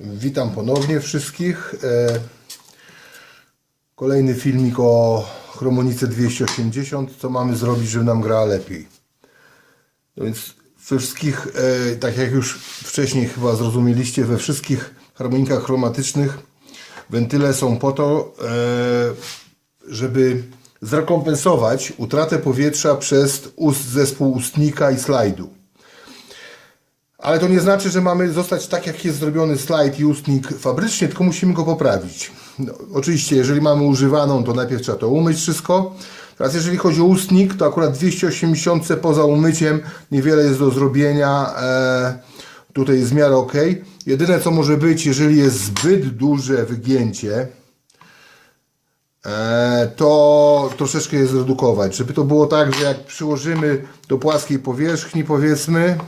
Witam ponownie wszystkich. E, Kolejny filmik o chromonice 280. Co mamy zrobić, żeby nam grała lepiej? No więc wszystkich, e, tak jak już wcześniej chyba zrozumieliście, we wszystkich harmonikach chromatycznych wentyle są po to, e, żeby zrekompensować utratę powietrza przez ust, zespół ustnika i slajdu. Ale to nie znaczy, że mamy zostać tak, jak jest zrobiony slajd i ustnik fabrycznie, tylko musimy go poprawić. No, oczywiście, jeżeli mamy używaną, to najpierw trzeba to umyć wszystko. Teraz jeżeli chodzi o ustnik, to akurat 280 poza umyciem niewiele jest do zrobienia. E, tutaj jest w miarę ok. Jedyne co może być, jeżeli jest zbyt duże wygięcie, e, to troszeczkę je zredukować. Żeby to było tak, że jak przyłożymy do płaskiej powierzchni, powiedzmy,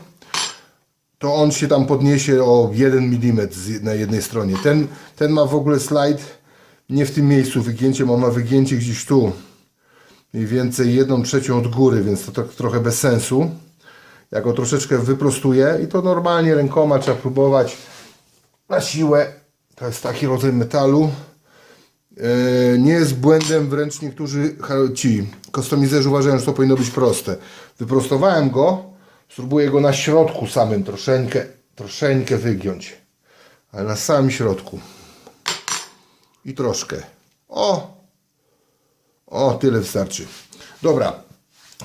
to on się tam podniesie o 1 mm na jednej stronie. Ten, ten ma w ogóle slajd nie w tym miejscu wygięcie, bo ma wygięcie gdzieś tu. Mniej więcej jedną trzecią od góry, więc to tak trochę bez sensu. Ja go troszeczkę wyprostuję i to normalnie rękoma trzeba próbować na siłę. To jest taki rodzaj metalu. E, Nie jest błędem, wręcz niektórzy ci kustomizerzy uważają, że to powinno być proste. Wyprostowałem go, spróbuję go na środku samym troszeczkę, troszeczkę wygiąć. Ale na samym środku. I troszkę. O! O, tyle wystarczy. Dobra.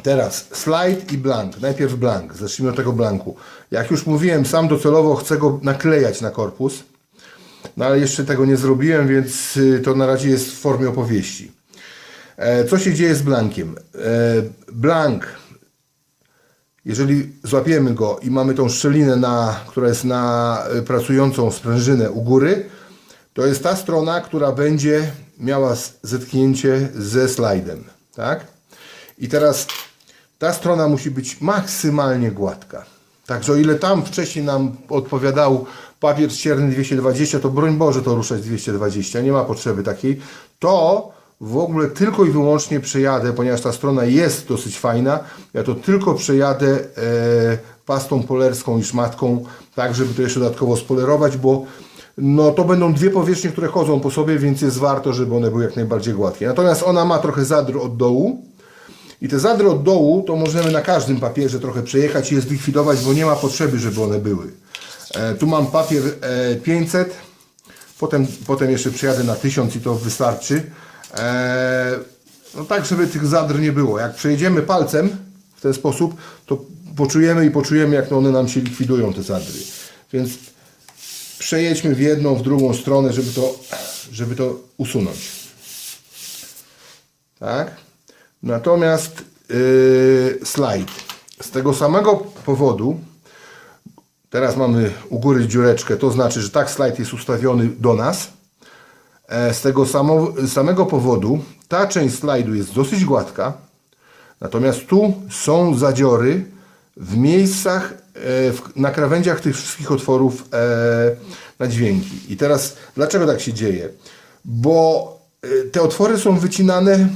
Teraz slajd i blank. Najpierw blank. Zacznijmy od tego blanku. Jak już mówiłem, sam docelowo chcę go naklejać na korpus. No ale jeszcze tego nie zrobiłem, więc y, to na razie jest w formie opowieści. E, Co się dzieje z blankiem? E, Blank, jeżeli złapiemy go i mamy tą szczelinę, na, która jest na y, pracującą sprężynę u góry, to jest ta strona, która będzie miała zetknięcie ze slajdem. Tak? I teraz ta strona musi być maksymalnie gładka. Także o ile tam wcześniej nam odpowiadał papier ścierny 220, to broń Boże to ruszać 220, nie ma potrzeby takiej. To w ogóle tylko i wyłącznie przejadę, ponieważ ta strona jest dosyć fajna, ja to tylko przejadę e, pastą polerską i szmatką, tak żeby to jeszcze dodatkowo spolerować, bo no to będą dwie powierzchnie, które chodzą po sobie, więc jest warto, żeby one były jak najbardziej gładkie. Natomiast ona ma trochę zadr od dołu, i te zadry od dołu to możemy na każdym papierze trochę przejechać i je zlikwidować, bo nie ma potrzeby, żeby one były. E, tu mam papier e, 500, potem, potem jeszcze przejadę na 1000 i to wystarczy. E, no tak, żeby tych zadr nie było. Jak przejedziemy palcem w ten sposób, to poczujemy i poczujemy, jak one nam się likwidują, te zadry. Więc przejedźmy w jedną, w drugą stronę, żeby to, żeby to usunąć. Tak? Natomiast yy, slajd. Z tego samego powodu, teraz mamy u góry dziureczkę, to znaczy, że tak slajd jest ustawiony do nas. E, z tego samego powodu ta część slajdu jest dosyć gładka, natomiast tu są zadziory w miejscach, e, na krawędziach tych wszystkich otworów e, na dźwięki. I teraz, dlaczego tak się dzieje? Bo te otwory są wycinane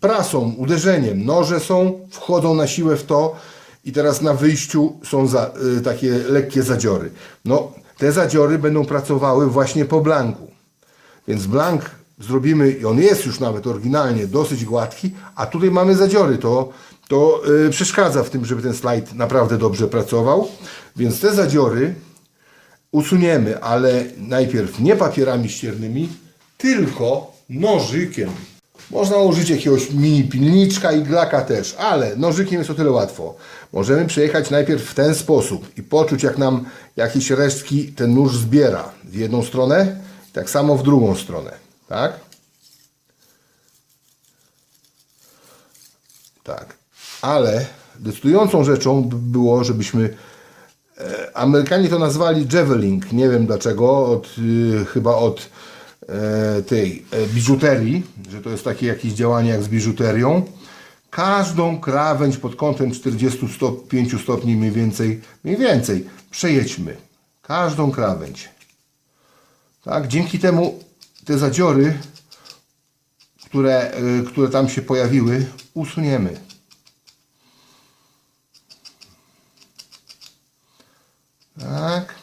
prasą, uderzeniem. Noże są, wchodzą na siłę w to i teraz na wyjściu są za, takie lekkie zadziory. No, te zadziory będą pracowały właśnie po blanku. Więc blank zrobimy, i on jest już nawet oryginalnie dosyć gładki, a tutaj mamy zadziory. To, to y, przeszkadza w tym, żeby ten slajd naprawdę dobrze pracował. Więc te zadziory usuniemy, ale najpierw nie papierami ściernymi, tylko nożykiem. Można użyć jakiegoś mini pilniczka i glaka też, ale nożykiem jest o tyle łatwo. Możemy przejechać najpierw w ten sposób i poczuć jak nam jakieś resztki ten nóż zbiera w jedną stronę, tak samo w drugą stronę. Tak? Tak. Ale decydującą rzeczą by było, żebyśmy E, Amerykanie to nazwali javelin, nie wiem dlaczego, od, y, chyba od e, tej e, biżuterii, że to jest takie jakieś działanie jak z biżuterią. Każdą krawędź pod kątem 45 stopni mniej więcej, mniej więcej przejedźmy. Każdą krawędź. Tak, dzięki temu te zadziory, które, y, które tam się pojawiły, usuniemy. Tak.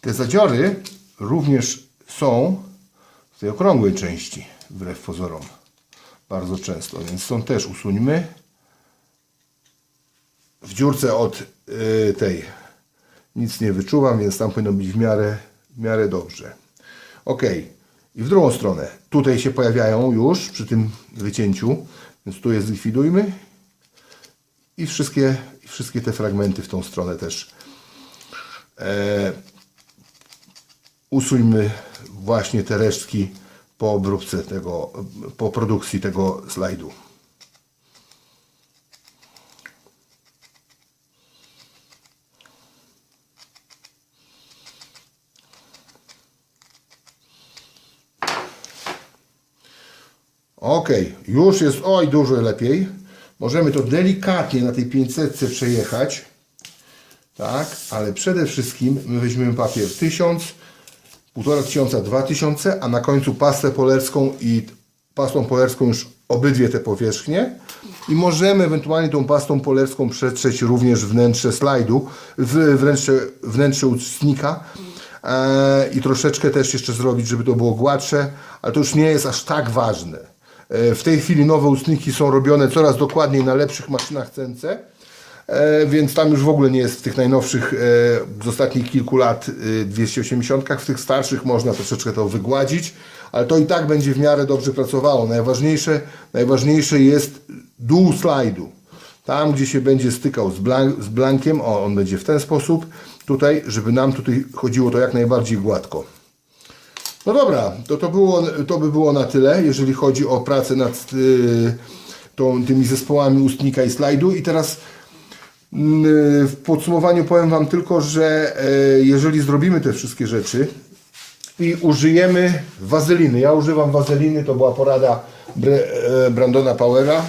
Te zadziory również są w tej okrągłej części, wbrew pozorom. Bardzo często, więc stąd też usuńmy. W dziurce od y, tej nic nie wyczuwam, więc tam powinno być w miarę, w miarę dobrze. Ok. I w drugą stronę. Tutaj się pojawiają już przy tym wycięciu, więc tu je zlikwidujmy. I wszystkie, wszystkie te fragmenty w tą stronę też e, usuńmy właśnie te resztki po obróbce tego, po produkcji tego slajdu. Ok, już jest oj dużo lepiej. Możemy to delikatnie na tej 500 przejechać. Tak, ale przede wszystkim my weźmiemy papier 1000, 1500, 2000, a na końcu pastę polerską i pastą polerską już obydwie te powierzchnie. I możemy ewentualnie tą pastą polerską przetrzeć również wnętrze slajdu, wnętrze, wnętrze ustnika e, i troszeczkę też jeszcze zrobić, żeby to było gładsze, ale to już nie jest aż tak ważne. E, w tej chwili nowe ustniki są robione coraz dokładniej na lepszych maszynach CNC. E, więc tam już w ogóle nie jest w tych najnowszych e, z ostatnich kilku lat e, 280. W tych starszych można troszeczkę to wygładzić, ale to i tak będzie w miarę dobrze pracowało. Najważniejsze, najważniejsze jest dół slajdu. Tam, gdzie się będzie stykał z, blank, z blankiem, o, on będzie w ten sposób, tutaj, żeby nam tutaj chodziło to jak najbardziej gładko. No dobra, to, to, było, to by było na tyle, jeżeli chodzi o pracę nad y, tą, tymi zespołami ustnika i slajdu. I teraz mm, w podsumowaniu powiem Wam tylko, że e, jeżeli zrobimy te wszystkie rzeczy i użyjemy wazeliny, ja używam wazeliny, to była porada Bre, e, Brandona Powera.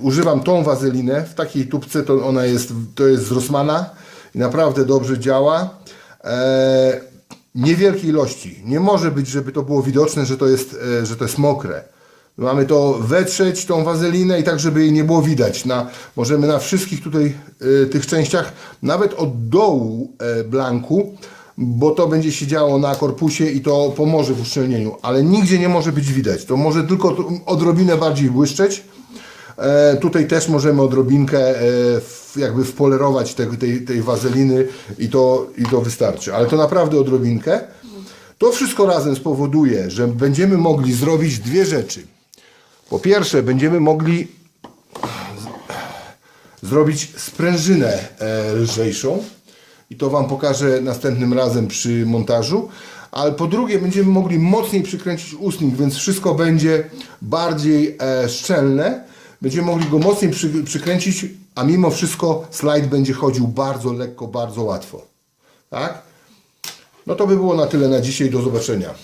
Używam tą wazelinę, w takiej tubce to ona jest, to jest z i naprawdę dobrze działa. E, niewielkiej ilości. Nie może być, żeby to było widoczne, że to jest, e, że to jest mokre. Mamy to wetrzeć, tą wazelinę i tak, żeby jej nie było widać. Na, możemy na wszystkich tutaj e, tych częściach, nawet od dołu e, blanku, bo to będzie się działo na korpusie i to pomoże w uszczelnieniu, ale nigdzie nie może być widać. To może tylko odrobinę bardziej błyszczeć. E, tutaj też możemy odrobinkę e, jakby wpolerować te, tej, tej wazeliny i to, i to wystarczy. Ale to naprawdę odrobinkę. To wszystko razem spowoduje, że będziemy mogli zrobić dwie rzeczy. Po pierwsze, będziemy mogli zrobić sprężynę e, lżejszą i to Wam pokażę następnym razem przy montażu. Ale po drugie, będziemy mogli mocniej przykręcić ustnik, więc wszystko będzie bardziej szczelne. Będziemy mogli go mocniej przy, przykręcić, a mimo wszystko slajd będzie chodził bardzo lekko, bardzo łatwo. Tak? No to by było na tyle na dzisiaj. Do zobaczenia.